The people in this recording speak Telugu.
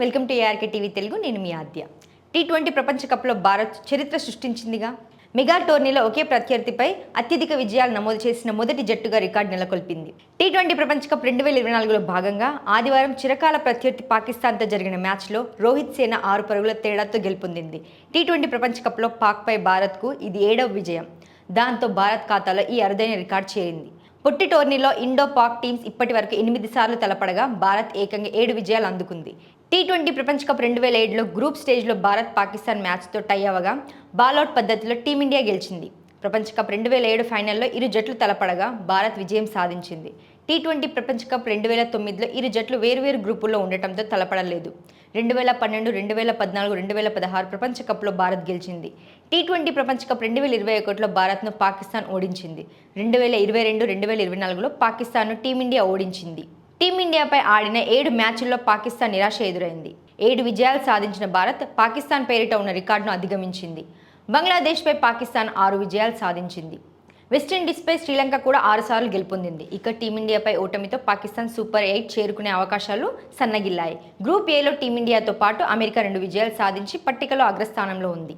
Welcome to ARK TV Telugu నేను మీ ఆద్య. టీ ట్వంటీ ప్రపంచ కప్లో భారత్ చరిత్ర సృష్టించిందిగా. మెగా టోర్నీలో ఒకే ప్రత్యర్థిపై అత్యధిక విజయాలు నమోదు చేసిన మొదటి జట్టుగా రికార్డు నెలకొల్పింది. టీ ట్వంటీ ప్రపంచ కప్ రెండు వేల ఇరవై నాలుగులో భాగంగా ఆదివారం చిరకాల ప్రత్యర్థి పాకిస్తాన్తో జరిగిన మ్యాచ్లో రోహిత్ సేన ఆరు పరుగుల తేడాతో గెలుపొందింది. టీ ట్వంటీ ప్రపంచ కప్లో పాక్పై భారత్కు ఇది ఏడవ విజయం. దాంతో భారత్ ఖాతాలో ఈ అరుదైన రికార్డు చేరింది. పొట్టి టోర్నీలో ఇండో పాక్ టీమ్స్ ఇప్పటి వరకు ఎనిమిది సార్లు తలపడగా భారత్ ఏకంగా ఏడు విజయాలు అందుకుంది. టీ ట్వంటీ ప్రపంచ కప్ రెండు వేల ఏడులో గ్రూప్ స్టేజ్లో భారత్ పాకిస్తాన్ మ్యాచ్తో టై అవ్వగా బాలౌట్ పద్ధతిలో టీమిండియా గెలిచింది. ప్రపంచ కప్ రెండు వేల ఏడు ఫైనల్లో ఇరు జట్లు తలపడగా భారత్ విజయం సాధించింది. టీ ట్వంటీ ప్రపంచ కప్ రెండు వేల తొమ్మిదిలో ఇరు జట్లు వేరువేరు గ్రూపుల్లో ఉండటంతో తలపడలేదు. రెండు వేల పన్నెండు రెండు వేల పద్నాలుగు రెండు వేల పదహారు ప్రపంచ కప్లో భారత్ గెలిచింది. టీ ట్వంటీ ప్రపంచ కప్ రెండు వేల ఇరవై ఒకటిలో భారత్ను పాకిస్తాన్ ఓడించింది. రెండు వేల ఇరవై రెండు రెండు వేల ఇరవై నాలుగులో పాకిస్తాన్ను టీమిండియా ఓడించింది. టీమిండియాపై ఆడిన ఏడు మ్యాచ్ల్లో పాకిస్తాన్ నిరాశ ఎదురైంది. ఏడు విజయాలు సాధించిన భారత్ పాకిస్తాన్ పేరిట ఉన్న రికార్డును అధిగమించింది. బంగ్లాదేశ్పై పాకిస్తాన్ ఆరు విజయాలు సాధించింది. వెస్టిండీస్పై శ్రీలంక కూడా ఆరుసార్లు గెలుపొందింది. ఇక టీమిండియాపై ఓటమితో పాకిస్తాన్ సూపర్ ఎయిట్ చేరుకునే అవకాశాలు సన్నగిల్లాయి. గ్రూప్ ఏలో టీమిండియాతో పాటు అమెరికా రెండు విజయాలు సాధించి పట్టికలో అగ్రస్థానంలో ఉంది.